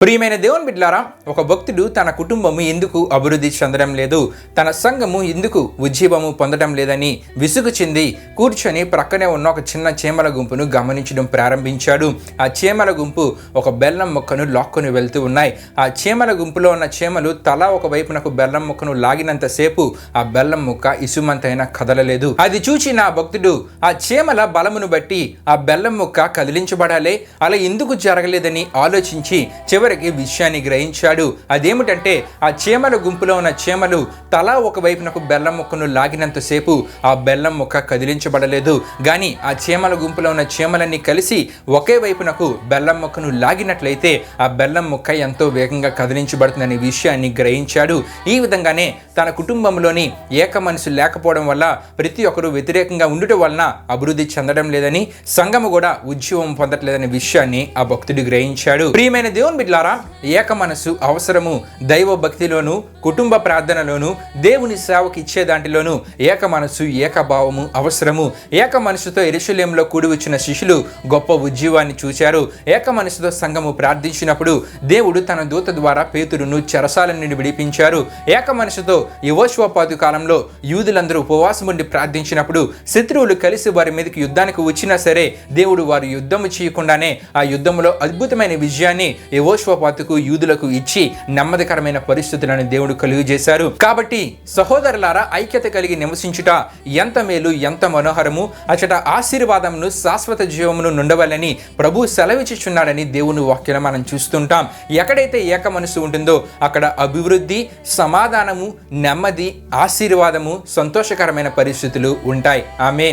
ప్రియమైన దేవుని బిడ్లారా ఒక భక్తుడు తన కుటుంబము ఎందుకు అభివృద్ధి చెందడం లేదు? తన సంఘము ఎందుకు ఉజ్జీవము పొందడం లేదని విసుగు చెంది కూర్చొని ప్రక్కనే ఉన్న ఒక చిన్న చీమల గుంపును గమనించడం ప్రారంభించాడు. ఆ చీమల గుంపు ఒక బెల్లం మొక్కను లాక్కొని వెళ్తూ ఉన్నాయి. ఆ చీమల గుంపులో ఉన్న చీమలు తల ఒక వైపునకు బెల్లం మొక్కను లాగినంతసేపు ఆ బెల్లం మొక్క ఇసుమంతైనా కదలలేదు. అది చూచి నా భక్తుడు ఆ చీమల బలమును బట్టి ఆ బెల్లం మొక్క కదిలించబడాలి అలా ఎందుకు జరగలేదని ఆలోచించి చివరి చివరికి విషయాన్ని గ్రహించాడు. అదేమిటంటే ఆ చీమల గుంపులో ఉన్న చీమలు తలా ఒకవైపునకు బెల్లం ముక్కను లాగినంతసేపు ఆ బెల్లం ముక్క కదిలించబడలేదు. కానీ ఆ చీమల గుంపులో ఉన్న చీమలన్నీ కలిసి ఒకే వైపునకు బెల్లం ముక్కను లాగినట్లయితే ఆ బెల్లం ముక్క ఎంతో వేగంగా కదిలించబడుతుందనే విషయాన్ని గ్రహించాడు. ఈ విధంగానే తన కుటుంబంలోని ఏక మనసు లేకపోవడం వల్ల ప్రతి ఒక్కరూ వ్యతిరేకంగా ఉండటం వలన అభివృద్ధి చెందడం లేదని సంఘము కూడా ఉద్యమం పొందట్లేదనే విషయాన్ని ఆ భక్తుడు గ్రహించాడు. ప్రియమైన దేవుని బిడ్లారా ఏక మనసు అవసరము. దైవ భక్తిలోను కుటుంబ ప్రార్థనలోను దేవుని సేవకి ఇచ్చే దాంట్లోను ఏక మనసు ఏకభావము అవసరము. ఏక మనసుతో ఎరుశల్యంలో కూడి వచ్చిన శిష్యులు గొప్ప ఉజ్జీవాన్ని చూశారు. ఏక మనసుతో సంఘము ప్రార్థించినప్పుడు దేవుడు తన దూత ద్వారా పేతురును చెరసాల నుండి విడిపించారు. ఏక మనసుతో యువశ్వపాదు కాలంలో యూదులందరూ ఉపవాసం ఉండి ప్రార్థించినప్పుడు శత్రువులు కలిసి వారి మీదకి యుద్ధానికి వచ్చినా సరే దేవుడు వారు యుద్ధము చేయకుండానే ఆ యుద్ధంలో అద్భుతమైన విజయాన్ని యవోశ్వపాతుకు యూదులకు ఇచ్చి నెమ్మదికరమైన పరిస్థితులను దేవుడు కలుగు చేశారు కాబట్టి సహోదరులారా ఐక్యత కలిగి నివసించుట ఎంత మేలు ఎంత మనోహరము? అచట ఆశీర్వాదమును శాశ్వత జీవమును నుండవలని ప్రభు సెలవిచ్చుచున్నాడని దేవుని వాక్యం మనం చూస్తుంటాం. ఎక్కడైతే ఏక మనసు ఉంటుందో అక్కడ అభివృద్ధి సమాధానము నెమ్మది ఆశీర్వాదము సంతోషకరమైన పరిస్థితులు ఉంటాయి. ఆమెన్.